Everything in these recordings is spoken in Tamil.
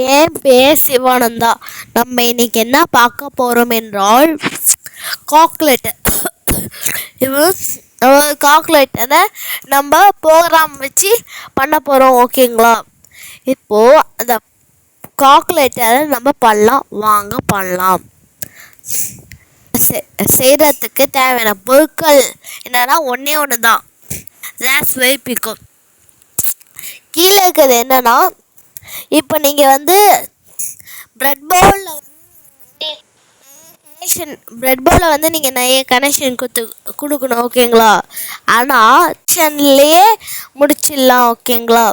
என் பேர் சிவானந்தா? நம்ம இன்னைக்கு என்ன பார்க்க போகிறோம் என்றால் கால்குலேட்டர் கால்குலேட்டரை நம்ம ப்ரோக்ராம் வச்சு பண்ண போகிறோம் ஓகேங்களா இப்போது அந்த கால்குலேட்டரை நம்ம பண்ணலாம் வாங்க பண்ணலாம். செய்கிறதுக்கு தேவையான பொருட்கள் என்னன்னா ஒன்றே ஒன்று தான் ரேஸ் பிக்கோ கீழே இருக்கிறது என்னன்னா இப்போ நீங்கள் வந்து பிரெட் பவுலில் கனெக்ஷன் பிரெட் பவுலில் வந்து நீங்கள் நிறைய கனெக்ஷன் கொடுத்து கொடுக்கணும் ஓகேங்களா ஆனால் கனெக்ஷன்லேயே முடிச்சிடலாம் ஓகேங்களா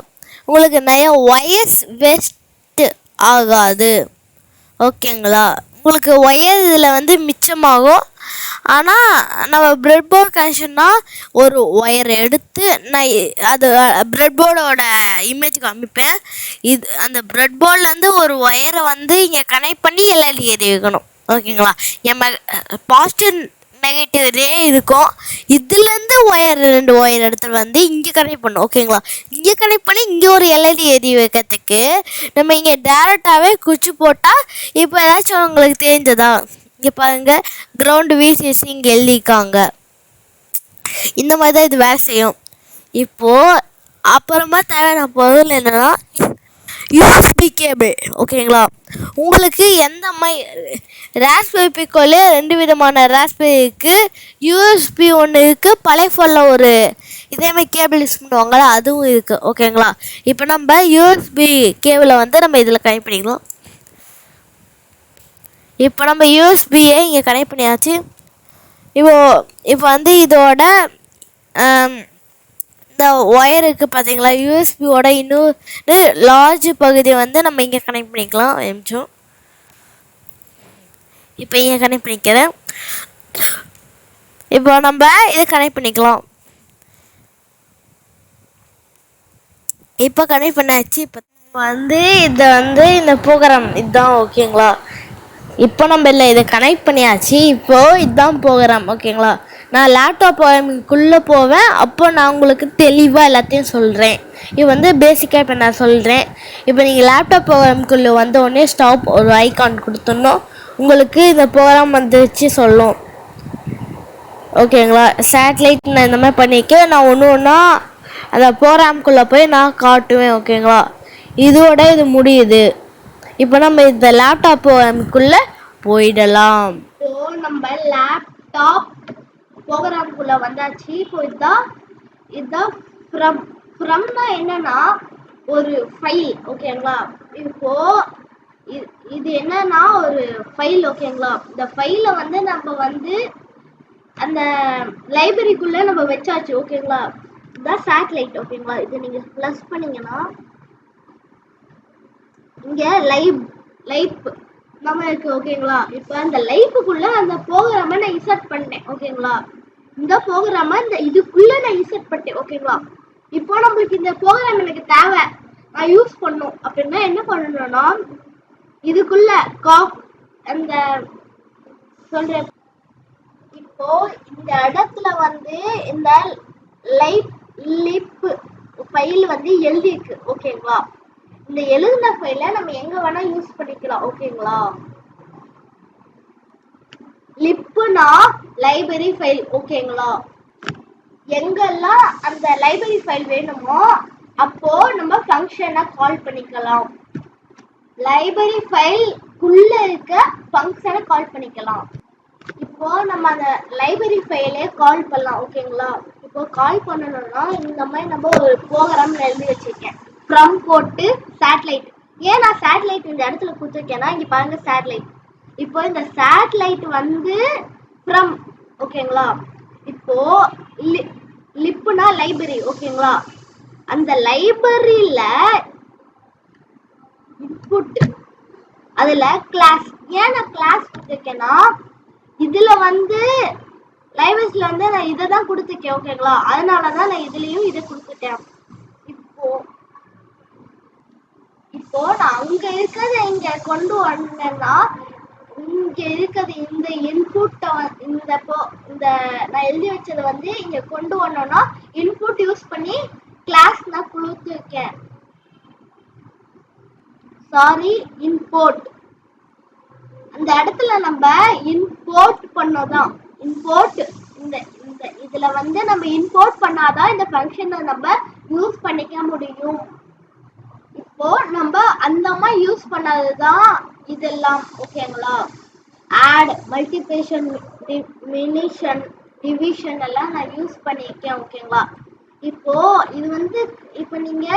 உங்களுக்கு நிறைய ஒயர்ஸ் வேஸ்ட்டு ஆகாது ஓகேங்களா உங்களுக்கு ஒயர் இதில் வந்து மிச்சமாகும். ஆனால் நம்ம பிரெட் போர்ட் கனெக்ஷன்னா ஒரு ஒயர் எடுத்து நான் அது பிரெட் போர்டோட இமேஜ் காமிப்பேன். இது அந்த பிரெட் போர்ட்லேருந்து ஒரு ஒயரை வந்து இங்கே கனெக்ட் பண்ணி எல்எல்டி ஏறி வைக்கணும் ஓகேங்களா? என் பாசிட்டிவ் நெகட்டிவ் ரே இருக்கும். இதுலேருந்து ஒயர் ரெண்டு ஒயர் எடுத்துகிட்டு வந்து இங்கே கனெக்ட் பண்ணும் ஓகேங்களா? இங்கே கனெக்ட் பண்ணி இங்கே ஒரு எல்இடி ஏறி வைக்கிறதுக்கு நம்ம இங்கே டேரெக்டாகவே குச்சி போட்டால் இப்போ ஏதாச்சும் உங்களுக்கு தெரிஞ்சதா? இங்கே பாருங்க கிரவுண்டு விசிஎஸ்சி இங்கே எழுதியிருக்காங்க. இந்த மாதிரி தான் இது வேலை செய்யும். இப்போது அப்புறமா தேவையான பொருள் என்னன்னா யூஎஸ்பி கேபிள் ஓகேங்களா உங்களுக்கு எந்த மாதிரி ராஸ்பெரி பிக்கோலே ரெண்டு விதமான ராஸ்பெரி இருக்குது யூஎஸ்பி ஒன்று இருக்குது பழைய ஃபோனில் ஒரு இதே மாதிரி கேபிள் யூஸ் பண்ணுவாங்களா அதுவும் இருக்குது ஓகேங்களா இப்போ நம்ம யூஎஸ்பி கேபிளை வந்து நம்ம இதில் கனெக்ட் பண்ணிக்கலாம். இப்போ நம்ம யூஎஸ்பியை இங்கே கனெக்ட் பண்ணியாச்சு. இப்போ இப்போ வந்து இதோட ஆம், இந்த ஒயருக்கு பார்த்தீங்களா யூஎஸ்பியோட இன்னொரு லார்ஜ் பகுதியை வந்து நம்ம இங்கே கனெக்ட் பண்ணிக்கலாம். ஒரு நிமிஷம். இப்போ இங்கே கனெக்ட் பண்ணிக்கிறேன். இப்போ நம்ம இதை கனெக்ட் பண்ணிக்கலாம். இப்போ கனெக்ட் பண்ணாச்சு. இப்போ வந்து இது வந்து இந்த ப்ரோக்ராம் இதுதான் ஓகேங்களா இப்போ நம்ம இல்லை இதை கனெக்ட் பண்ணியாச்சு. இப்போது இதுதான் ப்ரோக்ராம் ஓகேங்களா நான் லேப்டாப் ப்ரோக்ராமுக்குள்ளே போவேன் அப்போ நான் உங்களுக்கு தெளிவாக எல்லாத்தையும் சொல்கிறேன் இது வந்து பேசிக்காக இப்போ நான் சொல்கிறேன் இப்போ நீங்கள் லேப்டாப் ப்ரோக்ராமுக்குள்ளே வந்த உடனே ஸ்டாப் ஒரு ஐகான் கொடுத்துடணும். உங்களுக்கு இந்த ப்ரோக்ராம் வந்துச்சு சொல்லும். ஓகேங்களா சேட்டலைட் நான் இந்த மாதிரி பண்ணிக்க நான் ஒன்று ஒன்றா அந்த ப்ரோக்ராம்குள்ளே போய் நான் காட்டுவேன் ஓகேங்களா இதோட இது முடியுது. இப்போ நம்ம இந்த லேப்டாப்புக்குள்ள போயிடலாம். ஸோ நம்ம லேப்டாப் ப்ரோக்ராம்குள்ளே வந்தாச்சு. இப்போ இதுதான் இதுதான் ஃப்ரம் ஃப்ரம்னா என்னன்னா ஒரு ஃபைல் ஓகேங்களா இப்போ இது என்னன்னா ஒரு ஃபைல் ஓகேங்களா இந்த ஃபைலை வந்து நம்ம வந்து அந்த லைப்ரரிக்குள்ளே நம்ம வச்சாச்சு ஓகேங்களா இதுதான் சேட்டலைட் ஓகேங்களா இது நீங்கள் ப்ளஸ் பண்ணீங்கன்னா இங்க லைப் லைப் நம்ம இருக்கு ஓகேங்களா இப்போ அந்த லைஃபுக்குள்ள அந்த ப்ரோக்ராம நான் இன்சர்ட் பண்ணேன் ஓகேங்களா இந்த ப்ரோக்ராம இந்த இதுக்குள்ள நான் இன்சர்ட் பண்ணேன் ஓகேங்களா இப்போ நம்மளுக்கு இந்த ப்ரோக்ராம் எனக்கு தேவை. நான் யூஸ் பண்ணும் அப்படின்னா என்ன பண்ணணும்னா இதுக்குள்ள காப் அந்த சொல்றேன். இப்போ இந்த இடத்துல வந்து இந்த லைப் லிப் ஃபைல் வந்து எழுதியிருக்கு ஓகேங்களா இந்த எழுதின ஃபைலை நம்ம எங்க வேணா யூஸ் பண்ணிக்கலாம் ஓகேங்களா லிப்புனா லைப்ரரி ஃபைல் ஓகேங்களா எங்கெல்லாம் அந்த லைப்ரரி ஃபைல் வேணுமோ அப்போ நம்ம ஃபங்க்ஷனை கால் பண்ணிக்கலாம். லைப்ரரி ஃபைல் குள்ள இருக்க ஃபங்க்ஷனை கால் பண்ணிக்கலாம். இப்போ நம்ம அந்த லைப்ரரி ஃபைலே கால் பண்ணலாம் ஓகேங்களா இப்போ கால் பண்ணணும்னா இந்த மாதிரி நம்ம ஒரு ப்ரோக்ராம் எழுதி வச்சிருக்கேன். ஃப்ரம் போட்டு சேட்டலைட் ஏன் நான் சேட்டலைட் இந்த இடத்துல கொடுத்துருக்கேன்னா இங்கே பாருங்க சேட்டலைட் இப்போ இந்த சேட்டலைட் வந்து ஃப்ரம் ஓகேங்களா இப்போ லிப்புனா லைப்ரரி ஓகேங்களா அந்த லைப்ரரியில இன்புட் அதுல கிளாஸ் ஏன் நான் கிளாஸ் கொடுத்துருக்கேன்னா இதுல வந்து லைப்ரரிஸ்ல வந்து நான் இதை தான் கொடுத்துருக்கேன் ஓகேங்களா அதனால தான் நான் இதுலயும் இதை கொடுத்துட்டேன் இப்போ இப்போ நான் அங்க இருக்கிறத இங்க கொண்டு வந்தேன்னா இங்க இருக்கிறது இந்த இன்புட்டை இந்த போ- இந்த நான் எழுதி வச்சதை வந்து இங்க கொண்டு வரணும்னா இன்புட் யூஸ் பண்ணி கிளாஸ் நான் கொடுத்துருக்கேன் சாரி இம்போர்ட் அந்த இடத்துல நம்ம இம்போர்ட் பண்ணதான் இம்போர்ட் இந்த இந்த இதுல வந்து நம்ம இம்போர்ட் பண்ணாதான் இந்த ஃபங்க்ஷனை நம்ம யூஸ் பண்ணிக்க முடியும். அப்போ நம்ம அந்த அம்மா யூஸ் பண்ணாததுதான் இதெல்லாம் ஓகேங்களா ஆட் மல்டிபிளேஷன் மினிஷன் டிவிஷன் எல்லாம் நான் யூஸ் பண்ணியிருக்கேன் ஓகேங்களா இப்போ இது வந்து இப்போ நீங்க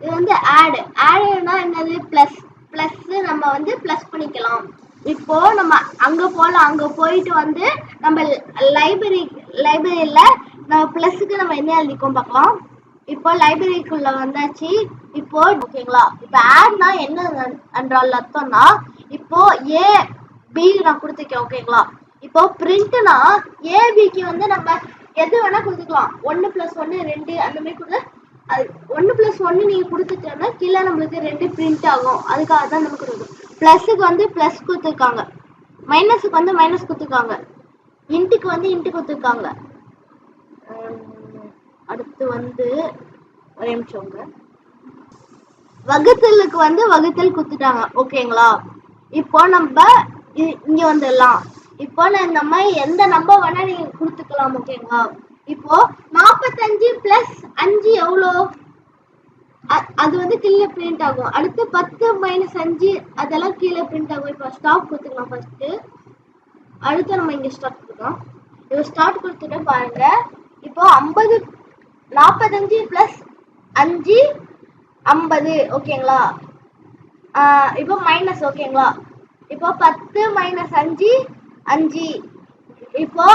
இது வந்து ஆடு ஆடுனா என்னது? ப்ளஸ் ப்ளஸ் நம்ம வந்து ப்ளஸ் பண்ணிக்கலாம். இப்போ நம்ம அங்க போகலாம் அங்க போயிட்டு வந்து நம்ம லைப்ரரி லைப்ரரியில நம்ம ப்ளஸ்க்கு நம்ம என்ன எழுதிக்கோம் பார்க்கலாம்? இப்போ லைப்ரரிக்குள்ள வந்தாச்சு. இப்போ ஓகேங்களா இப்போ ஆட்னா என்ன என்றால் அர்த்தம்னா இப்போ ஏ பி நான் கொடுத்துருக்கேன் ஓகேங்களா இப்போ பிரிண்ட்னா ஏபிக்கு வந்து நம்ம எது வேணா கொடுத்துக்கலாம். ஒன்று ப்ளஸ் ஒன்று ரெண்டு அந்த மாதிரி கூட அது ஒன்று ப்ளஸ் ஒன்று நீங்கள் கொடுத்துட்டோன்னா கீழே நம்மளுக்கு ரெண்டு பிரிண்ட் ஆகும். அதுக்காக தான் நமக்கு கொடுக்கும் ப்ளஸ்ஸுக்கு வந்து ப்ளஸ் கொடுத்துருக்காங்க. மைனஸுக்கு வந்து மைனஸ் கொடுத்துருக்காங்க. இன்ட்டுக்கு வந்து இன்ட்டு கொடுத்துருக்காங்க. அடுத்து வந்து ஒரே நிமிஷங்க வகுத்தலுக்கு வந்து வகுத்தல் குத்துட்டாங்க. ஓகேங்களா? இப்போ நம்ம இ- இங்க வந்துடலாம். இப்போ நான் இந்த மாதிரி எந்த நம்பர் வேணா நீங்க கொடுத்துக்கலாம் ஓகேங்களா? இப்போ நாற்பத்தஞ்சு பிளஸ் அஞ்சு எவ்வளோ? அது வந்து கீழே பிரிண்ட் ஆகும். அடுத்து பத்து மைனஸ் அஞ்சு அதெல்லாம் கீழே பிரிண்ட் ஆகும். இப்போ ஸ்டாப் கொடுத்துக்கலாம் ஃபர்ஸ்ட் அடுத்து நம்ம இங்க ஸ்டார்ட் கொடுக்கலாம் இப்போ ஸ்டார்ட் கொடுத்துட்டு பாருங்க. இப்போ ஐம்பது நாற்பத்தஞ்சு ப்ளஸ் அஞ்சு ஐம்பது ஓகேங்களா ஆஹ் இப்போ மைனஸ் ஓகேங்களா இப்போ பத்து மைனஸ் அஞ்சு அஞ்சு. இப்போ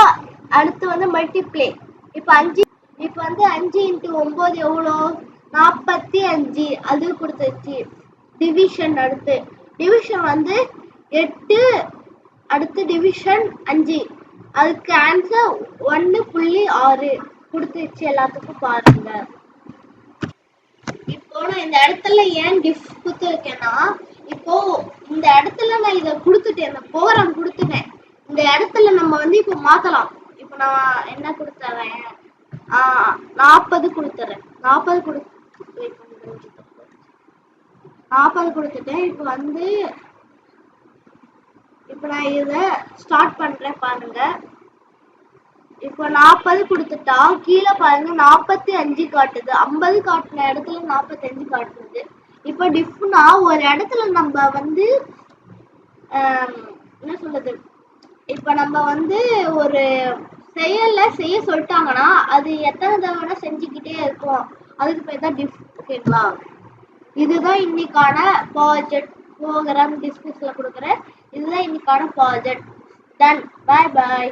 அடுத்து வந்து மல்டிப்ளே இப்போ அஞ்சு இப்போ வந்து அஞ்சு இன்ட்டு ஒம்பது எவ்வளோ? நாற்பத்தி அஞ்சு அது கொடுத்துருச்சு டிவிஷன் அடுத்து. டிவிஷன் வந்து எட்டு அடுத்து டிவிஷன் அஞ்சு. அதுக்கு ஆன்சர் ஒன்று புள்ளி ஆறு. கொடுத்துருச்சு எல்லாத்துக்கும் பாருங்க. இப்போ நான் இந்த இடத்துல ஏன் கிஃப்ட் கொடுத்துருக்கேன்னா இப்போ இந்த இடத்துல நான் இதை கொடுத்துட்டேன் இந்த போரம் கொடுத்துட்டேன். இந்த இடத்துல நம்ம வந்து இப்போ மாத்தலாம். இப்போ நான் என்ன கொடுத்துறேன்? நாற்பது கொடுத்துறேன். நாற்பது கொடு நாற்பது கொடுத்துட்டேன். இப்போ வந்து இப்போ நான் இதை ஸ்டார்ட் பண்றேன் பாருங்க. இப்போ நாற்பது கொடுத்துட்டா கீழே பாருங்க நாற்பத்தி அஞ்சு காட்டுது. ஐம்பது காட்டுன இடத்துல நாற்பத்தி அஞ்சு காட்டுது. இப்போ டிஃப்னா ஒரு இடத்துல நம்ம வந்து என்ன சொல்றது? இப்போ நம்ம வந்து ஒரு செயல்ல செய்ய சொல்லிட்டாங்கன்னா அது எத்தனை தடவை செஞ்சுக்கிட்டே இருக்கும். அதுக்கு பேர் தான் டிஃப் ஓகேங்களா இதுதான் இன்னைக்கான ப்ராஜெக்ட் ப்ரோக்ராம் டிஸ்கஸ்ல கொடுக்குறேன் இதுதான் இன்னைக்கான ப்ராஜெக்ட் டன் பாய் பாய்